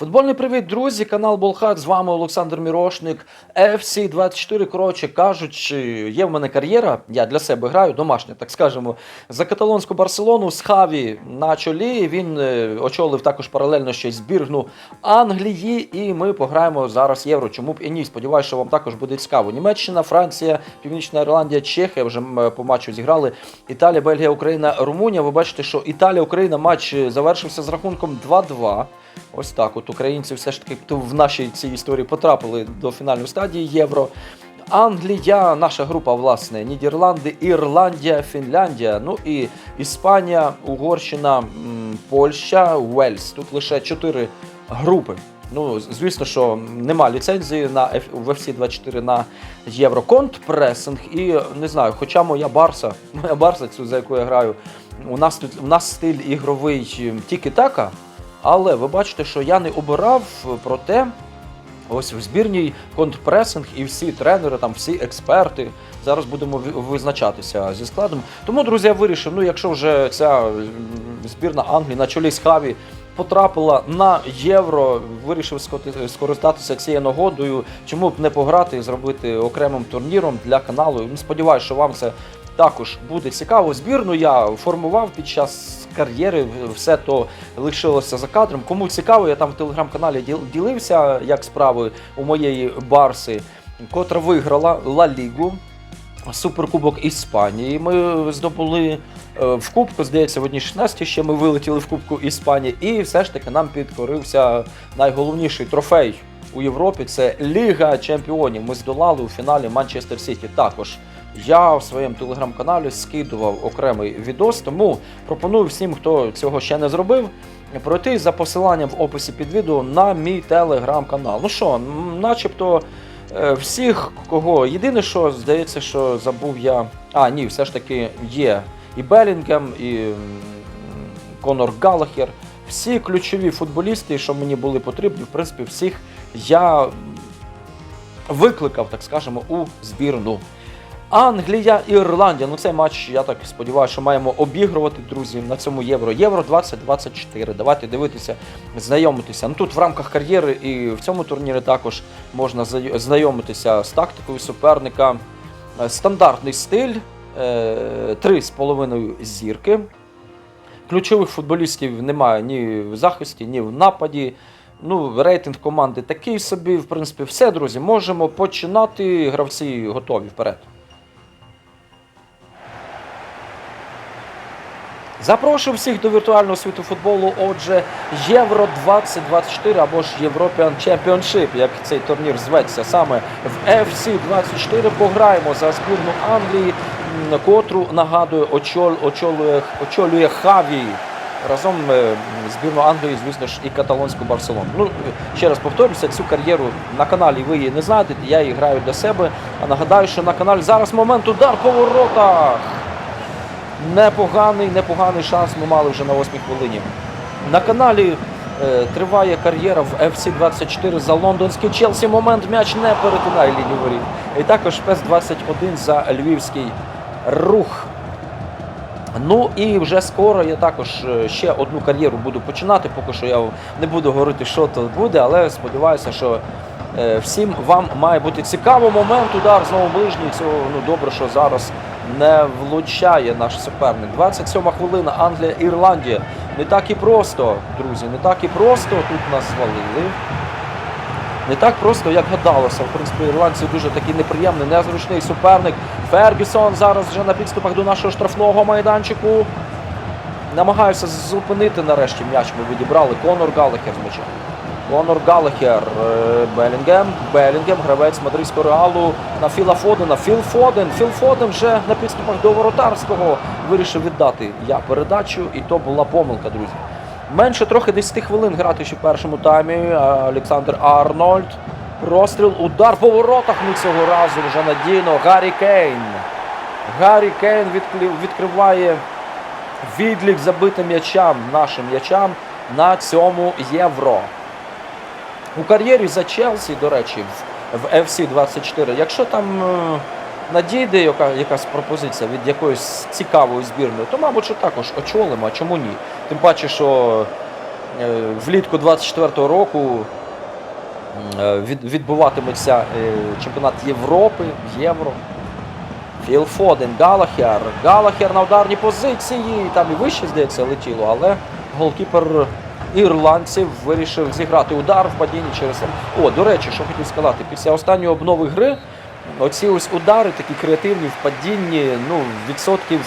Футбольний привіт, друзі! Канал Болхак. З вами Олександр Мірошник. FC 24 коротше кажучи, є в мене кар'єра. Я для себе граю, домашня, так скажемо, за каталонську Барселону з Хаві на чолі. Він е, очолив також паралельно ще збірну Англії. І ми пограємо зараз євро. Чому б і ні? Сподіваюся, що вам також буде цікаво. Німеччина, Франція, Північна Ірландія, Чехія вже по матчу зіграли. Італія, Бельгія, Україна, Румунія. Ви бачите, що Італія, Україна матч е, завершився з рахунком 2-2. Ось так. От українці все ж таки в нашій цій історії потрапили до фінальної стадії Євро. Англія, наша група, власне, Нідерланди, Ірландія, Фінляндія, ну і Іспанія, Угорщина, Польща, Уельс. Тут лише чотири групи. Ну, звісно, що нема ліцензії на F- FC 24 на Євроконт пресинг. І не знаю, хоча моя Барса, моя Барса, цю за яку я граю, у нас тут у нас стиль ігровий тільки така. Але ви бачите, що я не обирав проте. Ось в збірній контрпресинг і всі тренери, там всі експерти. Зараз будемо визначатися зі складом. Тому, друзі, я вирішив, ну якщо вже ця збірна Англії на чолі з Хаві потрапила на євро, вирішив скористатися цією нагодою. Чому б не пограти і зробити окремим турніром для каналу? Сподіваюся, що вам це також буде цікаво. Збірну я формував під час кар'єри, все то лишилося за кадром. Кому цікаво, я там в телеграм-каналі ділився, як справи у моєї Барси, котра виграла Ла Лігу. Суперкубок Іспанії. Ми здобули е, в Кубку, здається, в одній 16 ще ми вилетіли в Кубку Іспанії, і все ж таки нам підкорився найголовніший трофей у Європі це Ліга Чемпіонів. Ми здолали у фіналі Манчестер Сіті. Також я в своєму телеграм-каналі скидував окремий відос, тому пропоную всім, хто цього ще не зробив. Пройти за посиланням в описі під відео на мій телеграм-канал. Ну що, начебто Е, Всіх, кого єдине, що здається, що забув я. А, ні, все ж таки є і Белінгем, і Конор Галахер. Всі ключові футболісти, що мені були потрібні, в принципі, всіх я викликав, так скажемо, у збірну. Англія, Ірландія. Ну цей матч, я так сподіваюся, що маємо обігрувати, друзі, на цьому євро. Євро 2024. Давайте дивитися, знайомитися. Ну тут в рамках кар'єри і в цьому турнірі також можна знайомитися з тактикою суперника. Е, Стандартний стиль, е, три з половиною зірки. Ключових футболістів немає ні в захисті, ні в нападі. Ну, рейтинг команди такий собі. В принципі, все, друзі. Можемо починати. Гравці готові вперед. Запрошую всіх до віртуального світу футболу. Отже, Євро 2024 або ж European Championship, як цей турнір зветься, саме в FC 24 пограємо за збірну Англії, котру нагадую, очолює, очолює Хаві. Разом е, збірну Англії, звісно ж, і каталонську Барселону. Ну, ще раз повторюся, цю кар'єру на каналі ви її не знаєте, я її граю для себе. А нагадаю, що на каналі зараз момент удар по воротах. Непоганий, непоганий шанс ми мали вже на 8 хвилині. На каналі е, триває кар'єра в FC 24 за лондонський Челсі. Момент м'яч не перетинає лінію воріт. І також ПЕС 21 за львівський рух. Ну і вже скоро я також е, ще одну кар'єру буду починати. Поки що я не буду говорити, що то буде, але сподіваюся, що е, всім вам має бути цікаво. Момент удар знову ближній. Цього ну добре, що зараз не влучає наш суперник. 27 хвилина. Англія, Ірландія. Не так і просто, друзі, не так і просто тут нас звалили. Не так просто, як гадалося. В принципі, ірландці дуже такий неприємний, незручний суперник. Фергюсон зараз вже на підступах до нашого штрафного майданчику. Намагаюся зупинити нарешті м'яч. Ми відібрали. Конор Галахер з м'ячем. Конор Галахер, е, Белінгем, Белінгем, гравець мадридського реалу на Філа Фодена. Філ Фоден, Філ Фоден вже на підступах до воротарського вирішив віддати я передачу, і то була помилка, друзі. Менше трохи 10 хвилин грати ще в першому таймі. Олександр Арнольд. Розстріл, удар по воротах. Ну цього разу вже надійно. Гаррі Кейн. Гаррі Кейн відкриває відлік забитим м'ячам, нашим м'ячам на цьому євро. У кар'єрі за Челсі, до речі, в, в FC 24, якщо там е, надійде яка, якась пропозиція від якоїсь цікавої збірної, то, мабуть, також очолимо, а чому ні? Тим паче, що е, влітку 24-го року е, від- відбуватиметься чемпіонат Європи, Євро. Філ Фоден, Галахер. Галахер на ударній позиції. Там і вище, здається, летіло, але голкіпер ірландців вирішив зіграти удар в падінні через. О, до речі, що хотів сказати, після останньої обнови гри оці ось удари такі креативні в падінні, ну, відсотків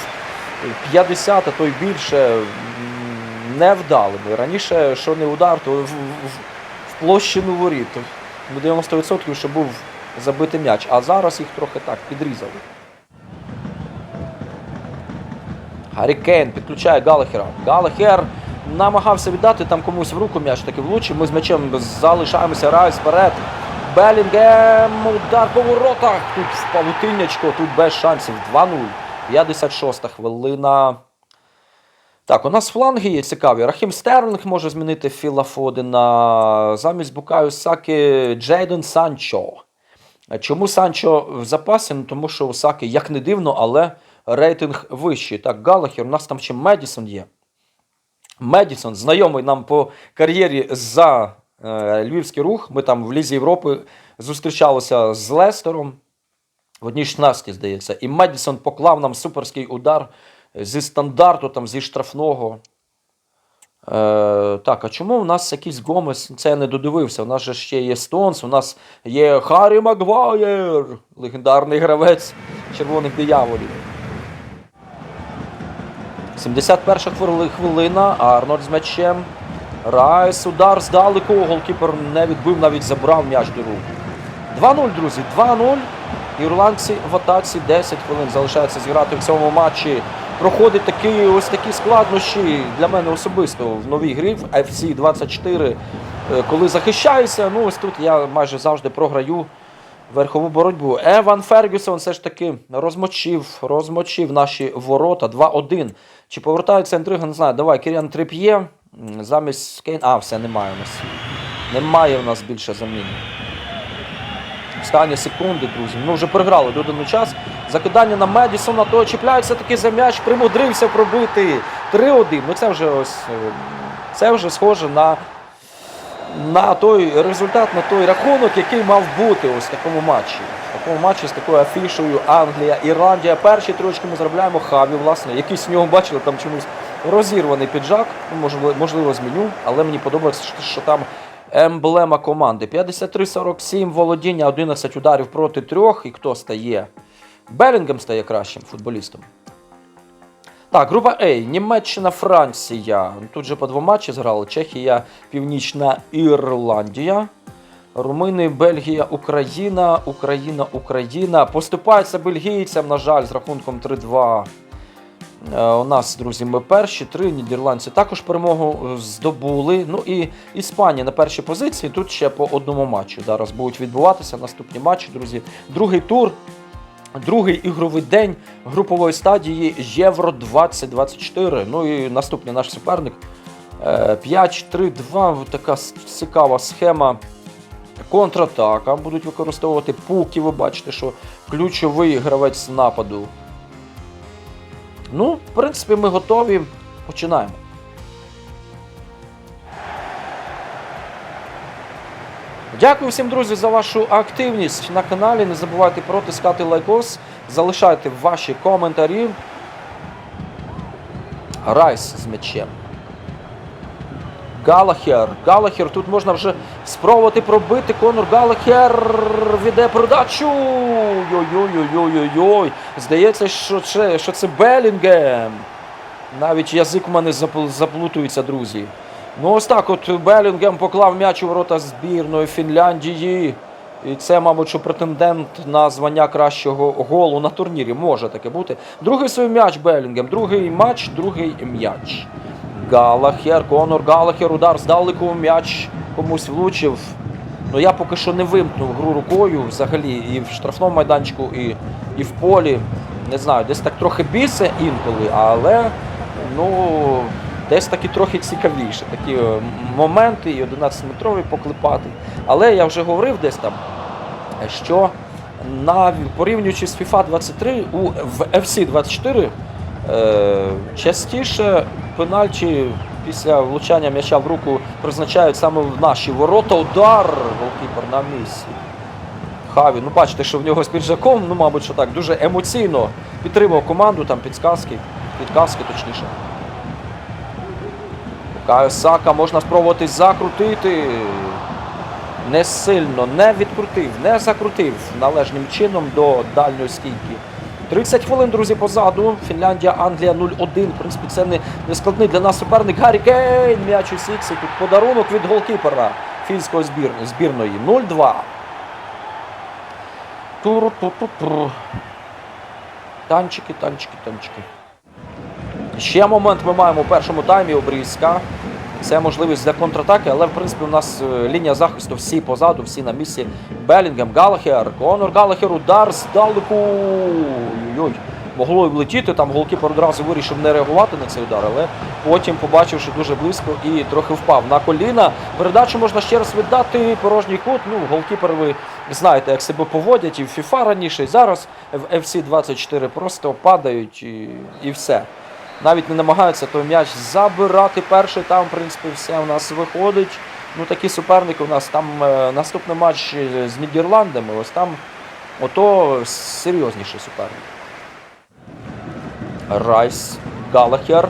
50, а то й більше невдалими. Раніше, що не удар, то в, в, в площину воріт. Ну, 90% що був забитий м'яч, а зараз їх трохи так підрізали. Гаррі Кейн підключає Галахера. Галахер намагався віддати там комусь в руку м'яч таки влучив. Ми з м'ячем залишаємося. Райс вперед. Белінгем. Удар по воротах. Тут в павутиннячко, тут без шансів. 2-0. 56 хвилина. Так, у нас фланги є цікаві. Рахім Стерлінг може змінити Філа Фодена. Замість Букаю Саки Джейден Санчо. Чому Санчо в запасі? Ну, тому що у Саки, як не дивно, але рейтинг вищий. Так, Галахер, у нас там ще Медісон є. Медісон, знайомий нам по кар'єрі за е, Львівський рух. Ми там в Лізі Європи зустрічалися з Лестером в одній 16, здається. І Медісон поклав нам суперський удар зі стандарту, там, зі штрафного. Е, так, а чому у нас якийсь Гомес? Це я не додивився. У нас же ще є Стонс, у нас є Харрі Магваєр, легендарний гравець червоних дияволів. 71 хвилина, Арнольд з м'ячем. Райс, удар здалеку. Голкіпер не відбив, навіть забрав м'яч до рук. 2-0, друзі, 2-0. Ірландці в атаці 10 хвилин залишається зіграти в цьому матчі. Проходить такі ось такі складнощі для мене особисто в новій грі в FC 24. Е, Коли захищаюся, ну ось тут я майже завжди програю верхову боротьбу. Еван Фергюсон все ж таки розмочив, розмочив наші ворота 2-1. Чи повертається інтрига, не знаю. Давай, Кіріан Трип'є замість Кейн. А, все, немає у нас. Немає у нас більше замін. Останні секунди, друзі. Ми вже програли доданий час. Закидання на Медісона, то чіпляється таки за м'яч, примудрився пробити 3-1. Ну це вже ось е, це вже схоже на, на той результат, на той рахунок, який мав бути ось в такому матчі. Такому матчі з такою афішою Англія, Ірландія. Перші трошки ми заробляємо хаві, власне. Якийсь в нього бачили там чомусь розірваний піджак. Ну, можливо, можливо, зміню, але мені подобається, що там емблема команди. 53-47, володіння, 11 ударів проти трьох. І хто стає? Белінгем стає кращим футболістом. Так, група А. Німеччина, Франція. Тут же по два матчі зграли. Чехія, Північна Ірландія. Румини, Бельгія, Україна, Україна, Україна. Поступаються бельгійцям, на жаль, з рахунком 3-2. Е, У нас, друзі, ми перші, три нідерландці також перемогу е, здобули. Ну і Іспанія на першій позиції. Тут ще по одному матчу. Зараз будуть відбуватися наступні матчі, друзі. Другий тур, другий ігровий день групової стадії Євро 2024. Ну і наступний наш суперник. е, 5-3-2. Така цікава схема. Контратака будуть використовувати пуки. Ви бачите, що ключовий гравець нападу. Ну, в принципі, ми готові. Починаємо. Дякую всім, друзі, за вашу активність на каналі. Не забувайте протискати лайкос, залишайте ваші коментарі. Райс з м'ячем. Галахер. Галахер. Тут можна вже спробувати пробити. Конор Галахер веде передачу. Йой-йой-йой-йой-йой. Здається, що це, що це Белінгем. Навіть язик у мене заплутується, друзі. Ну ось так от Белінгем поклав м'яч у ворота збірної Фінляндії. І це, мабуть, що претендент на звання кращого голу на турнірі. Може таке бути. Другий свій м'яч Белінгем. Другий матч, другий м'яч. Галахер, Конор Галахер, удар здалеку, м'яч комусь влучив. Ну я поки що не вимкнув гру рукою взагалі і в штрафному майданчику, і, і в полі. Не знаю, десь так трохи бісе інколи, але ну, десь таки трохи цікавіше. Такі е, моменти і 11-метровий поклепати. Але я вже говорив десь там, що на, порівнюючи з FIFA 23, у, в FC 24 е, частіше пенальті після влучання м'яча в руку призначають саме в наші ворота. Удар голкіпер на місці. Хаві, ну бачите, що в нього з піджаком, ну, мабуть, що так, дуже емоційно підтримав команду, там підказки, підказки точніше. Кайо Сака можна спробувати закрутити. Не сильно, не відкрутив, не закрутив належним чином до дальньої стійки. 30 хвилин, друзі, позаду. Фінляндія, Англія 0-1. В принципі, це не, не складний для нас суперник. Гаррі Кейн, м'яч у сіксі. Тут подарунок від голкіпера фінської збір... збірної. 0-2. Туру-ту-ту-ту. Танчики, танчики, танчики. Ще момент ми маємо у першому таймі обрізка. Це можливість для контратаки, але в принципі у нас е, лінія захисту всі позаду, всі на місці. Белінгем, Галахер, Конор Галахер, удар здалеку. Ой-ой. Могло й влетіти, там голкіпер одразу вирішив не реагувати на цей удар, але потім, побачивши дуже близько і трохи впав на коліна. Передачу можна ще раз віддати, порожній кут. Ну, голкіпер, ви знаєте, як себе поводять і в FIFA раніше, і зараз в FC 24 просто падають і, і все навіть не намагаються той м'яч забирати перший. Там, в принципі, все у нас виходить. Ну, такі суперники у нас там е, наступний матч з Нідерландами. Ось там ото серйозніший суперник. Райс, Галахер.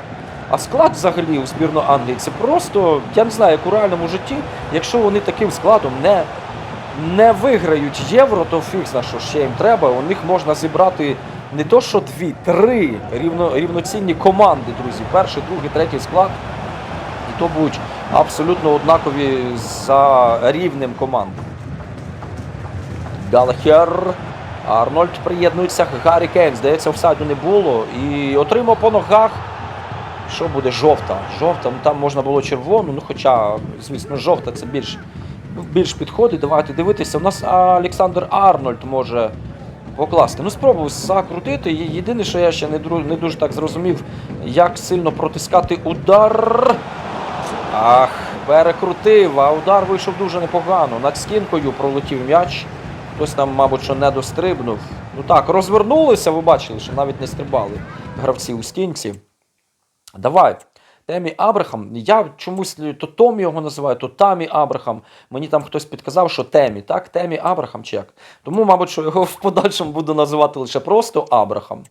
А склад взагалі у збірну Англії це просто, я не знаю, як у реальному житті, якщо вони таким складом не, не виграють євро, то фіг зна, що ще їм треба. У них можна зібрати не то, що дві, три рівно, рівноцінні команди, друзі. Перший, другий, третій склад. І то будуть абсолютно однакові за рівнем команд. Галахер. Арнольд приєднується. Гаррі Кейн. Здається, офсайду не було. І отримав по ногах. Що буде жовта? Жовта, ну там можна було червону, ну хоча, звісно, жовта це більш, більш підходить. Давайте дивитися. У нас Олександр Арнольд може покласти. Ну, спробував закрутити. Єдине, що я ще не, не дуже так зрозумів, як сильно протискати удар. Ах, перекрутив, а удар вийшов дуже непогано. Над стінкою пролетів м'яч. Хтось там, мабуть, що не дострибнув. Ну так, розвернулися, ви бачили, що навіть не стрибали гравці у стінці. Давай. Темі Абрахам. Я чомусь то Томі його називаю, то Тамі Абрахам. Мені там хтось підказав, що Темі, так? Темі Абрахам чи як. Тому, мабуть, що його в подальшому буду називати лише просто Абрахам.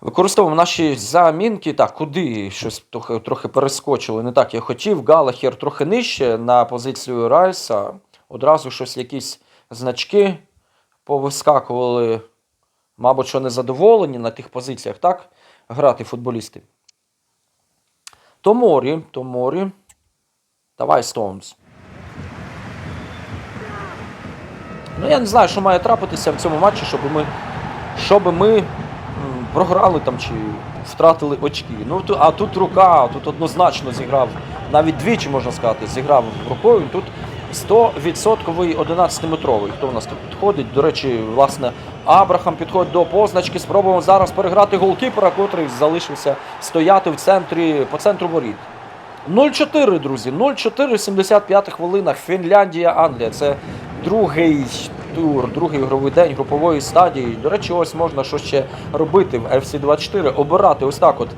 Використовуємо наші замінки. Так, куди щось трохи, трохи перескочило. Не так я хотів. Галахер трохи нижче на позицію Райса. Одразу щось якісь значки повискакували. Мабуть, що незадоволені на тих позиціях, так? Грати футболісти. Томорі, Томорі. Давай, Стоунс. Ну, я не знаю, що має трапитися в цьому матчі, щоб ми, щоб ми програли там чи втратили очки. Ну, а тут рука, тут однозначно зіграв, навіть двічі можна сказати, зіграв рукою. Тут 100% 11-метровий. Хто у нас тут підходить? До речі, власне, Абрахам підходить до позначки. Спробуємо зараз переграти голкіпера, котрий залишився стояти в центрі, по центру воріт. 0-4, друзі. 0-4, 75 хвилина. Фінляндія, Англія. Це другий тур, другий ігровий день групової стадії. До речі, ось можна що ще робити в FC 24. Обирати ось так от.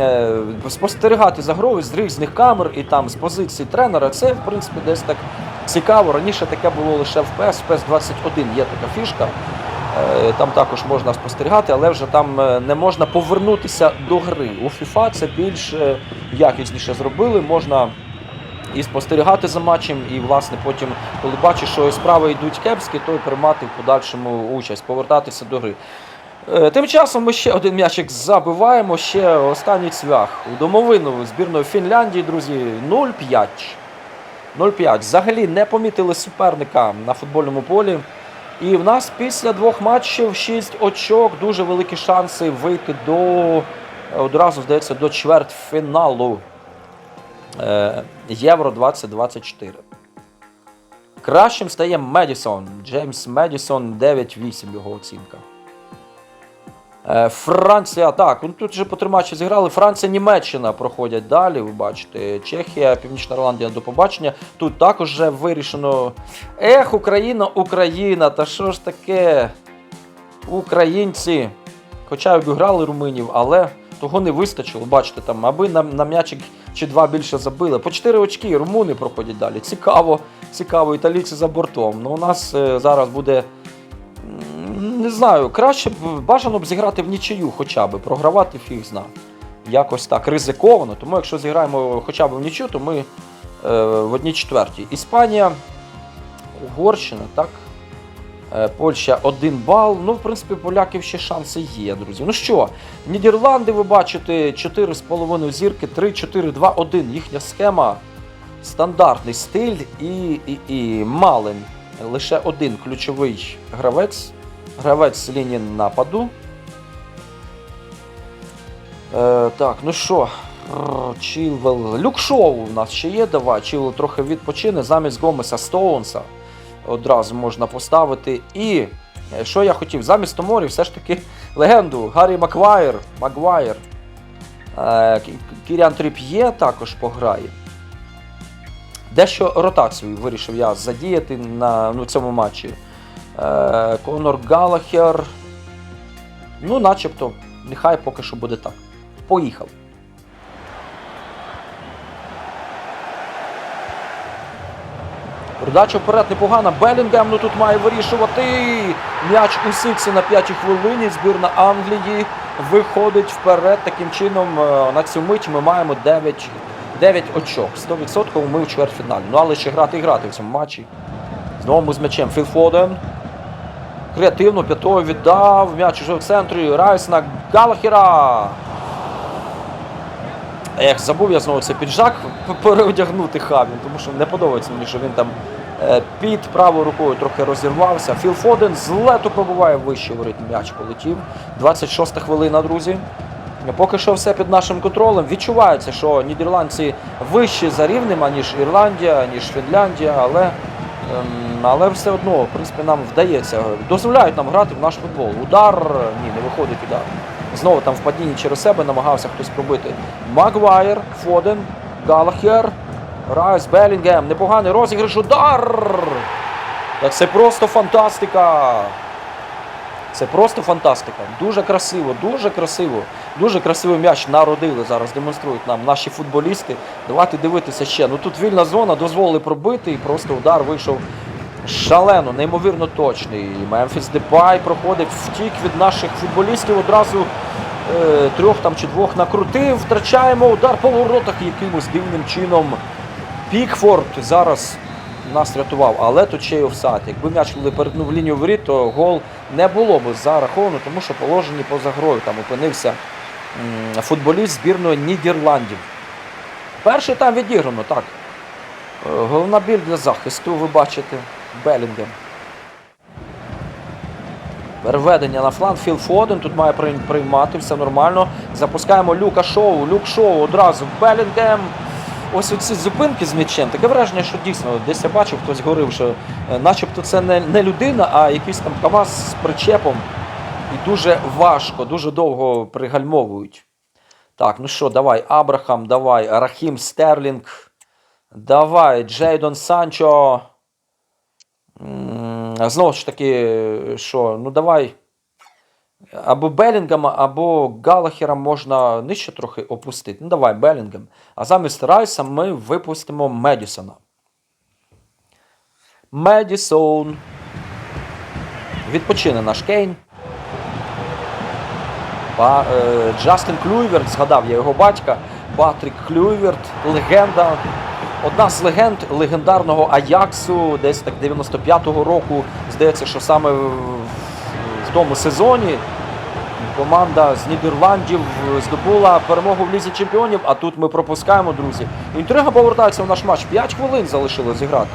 е, Спостерігати за грою з різних камер і там з позиції тренера. Це, в принципі, десь так цікаво. Раніше таке було лише в PES. В PES 21 є така фішка. Е, Там також можна спостерігати, але вже там е, не можна повернутися до гри. У FIFA це більш е, якісніше зробили. Можна і спостерігати за матчем, і власне потім, коли бачиш, що справи йдуть кепські, то й приймати в подальшому участь, повертатися до гри. Тим часом ми ще один м'ячик забиваємо. Ще останній цвях у домовину збірної Фінляндії, друзі, 0-5. 0-5. Взагалі не помітили суперника на футбольному полі. І в нас після двох матчів 6 очок, дуже великі шанси вийти до одразу, здається, до чвертьфіналу е, Євро 2024. Кращим стає Медісон. Джеймс Медісон 9-8 його оцінка. Е, Франція, так, ну тут вже по три матчі зіграли. Франція, Німеччина проходять далі. Ви бачите, Чехія, Північна Ірландія до побачення. Тут також вже вирішено. Ех, Україна, Україна, та що ж таке? Українці. Хоча обіграли румунів, але того не вистачило. Бачите, там, аби на, на м'ячик чи два більше забили. По 4 очки румуни проходять далі. Цікаво, цікаво, італійці за бортом. Ну, у нас е, зараз буде. Не знаю, краще б бажано б зіграти в нічию хоча б, програвати фіг зна. Якось так ризиковано. Тому якщо зіграємо хоча б в нічю, то ми е, в одній четвертій. Іспанія, Угорщина, так? Е, Польща 1 бал. Ну, в принципі, поляків ще шанси є, друзі. Ну що, Нідерланди, ви бачите, 4,5 зірки, 3, 4, 2, 1. Їхня схема. Стандартний стиль і, і, і Малин. Лише один ключовий гравець. Гравець з лінії нападу. Е, так, ну що, Чілвел. Люкшоу у нас ще є. Давай. Чілвел трохи відпочине. Замість Гомеса Стоунса одразу можна поставити. І е, що я хотів? Замість Томорі все ж таки легенду Гаррі Маквайр. Магуайр. Е, Кі- Кіріан Тріп'є також пограє. Дещо ротацію вирішив я задіяти на ну, цьому матчі. Е, Конор Галахер. Ну, начебто, нехай поки що буде так. Поїхав. Передача вперед непогана. Белінгем ну тут має вирішувати. М'яч у Сиксі на п'ятій хвилині. Збірна Англії виходить вперед. Таким чином е, на цю мить ми маємо 9, 9 очок. 100% ми в чвертьфіналі. Ну але ще грати і грати в цьому матчі. Знову ми з м'ячем Філ Фоден. Креативно п'ятою віддав. М'яч уже в центрі. Райс на Галахера. Ех, забув я знову цей піджак переодягнути Хавін, тому що не подобається мені, що він там е, під правою рукою трохи розірвався. Філ Фоден з лету пробуває вище воріт м'яч полетів. 26 хвилина, друзі. Поки що все під нашим контролем. Відчувається, що нідерландці вищі за рівнем, аніж Ірландія, ніж Фінляндія, але, але все одно, в принципі, нам вдається. Дозволяють нам грати в наш футбол. Удар, ні, не виходить удар. Знову там в падінні через себе намагався хтось пробити. Магуайр, Фоден, Галахер, Райс, Белінгем. Непоганий розіграш, удар! Та це просто фантастика! Це просто фантастика. Дуже красиво, дуже красиво. Дуже красивий м'яч народили зараз, демонструють нам наші футболісти. Давайте дивитися ще. Ну тут вільна зона, дозволили пробити, і просто удар вийшов шалено, неймовірно точний. Мемфіс Депай проходить втік від наших футболістів. Одразу е, трьох там чи двох накрутив. Втрачаємо удар по воротах якимось дивним чином. Пікфорд зараз нас рятував, але тут ще й офсайд. Якби м'яч перетнув лінію воріт, то гол не було б зараховано, тому що положені поза грою там опинився футболіст збірної Нідерландів. Перший там відіграно, так. Е, Головна біль для захисту, ви бачите, Белінгем. Переведення на фланг. Філ Фоден тут має приймати, все нормально. Запускаємо Люка Шоу. Люк Шоу одразу Белінгем. Ось оці зупинки з м'ячем. Таке враження, що дійсно десь я бачив, хтось говорив, що е, начебто це не, не людина, а якийсь там КАМАЗ з причепом. І дуже важко, дуже довго пригальмовують. Так, ну що, давай, Абрахам, давай, Рахім Стерлінг. Давай, Джейдон Санчо. Знову ж таки, що, ну давай. Або Белінгема, або Галахера можна нижче трохи опустити. Ну давай, Белінгем. А замість Райса ми випустимо Медісона. Медісон. Відпочине наш Кейн. Па, е, Джастин Клюйверт, згадав я його батька. Патрік Клюйверт, легенда. Одна з легенд легендарного Аяксу, десь так 95-го року. Здається, що саме в тому сезоні команда з Нідерландів здобула перемогу в Лізі Чемпіонів, а тут ми пропускаємо, друзі. Інтрига повертається в наш матч. 5 хвилин залишилось зіграти.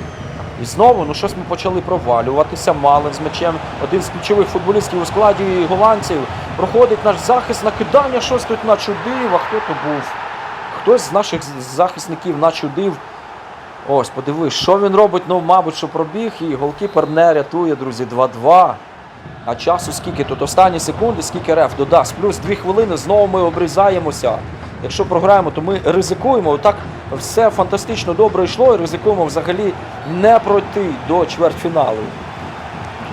І знову, ну щось ми почали провалюватися. Малин з м'ячем. Один з ключових футболістів у складі голландців. Проходить наш захист, накидання, щось тут начудив. А хто то був? Хтось з наших захисників начудив. Ось, подивись, що він робить, ну, мабуть, що пробіг, і голкіпер не рятує, друзі, 2-2. А часу скільки тут? Останні секунди, скільки реф додасть. Плюс 2 хвилини, знову ми обрізаємося. Якщо програємо, то ми ризикуємо. Отак все фантастично добре йшло і ризикуємо взагалі не пройти до чвертьфіналу.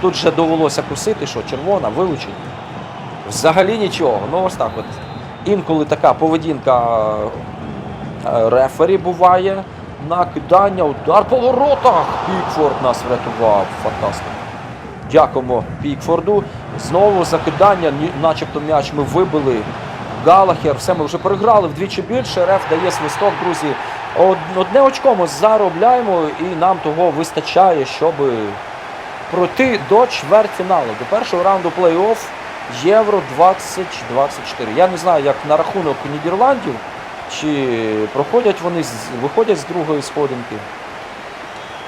Тут вже довелося кусити, що червона, вилучення. Взагалі нічого. Ну ось так от. інколи така поведінка е, рефері буває. Накидання, удар по воротах. Пікфорд нас врятував. Фантастика. Дякуємо Пікфорду. Знову закидання, начебто м'яч ми вибили. Галахер, все, ми вже переграли вдвічі більше. Реф дає свисток, друзі. Одне очко ми заробляємо, і нам того вистачає, щоб пройти до чвертьфіналу, до першого раунду плей-офф Євро 2024. Я не знаю, як на рахунок Нідерландів, чи проходять вони виходять з другої сходинки.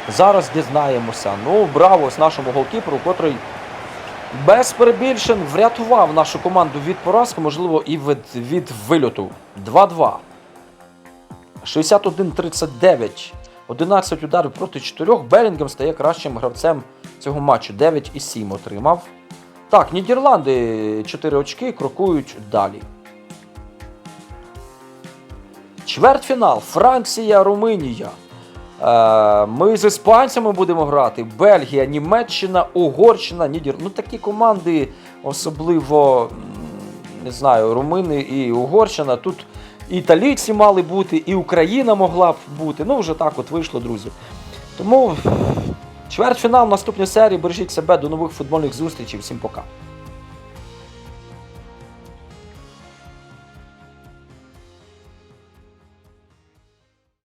Зараз дізнаємося. Ну, браво з нашому голкіперу, котрий без перебільшень врятував нашу команду від поразки, можливо, і від, від вильоту. 2-2. 61-39. 11 ударів проти 4. Белінгем стає кращим гравцем цього матчу. 9 і 7 отримав. Так, Нідерланди 4 очки крокують далі. Чвертьфінал. Франція, Румунія. Е, Ми з іспанцями будемо грати. Бельгія, Німеччина, Угорщина, Нідер. Ну такі команди, особливо не знаю, Румини і Угорщина. Тут і італійці мали бути, і Україна могла б бути. Ну, вже так от вийшло, друзі. Тому чвертьфінал наступної серії. Бережіть себе, до нових футбольних зустрічей. Всім пока.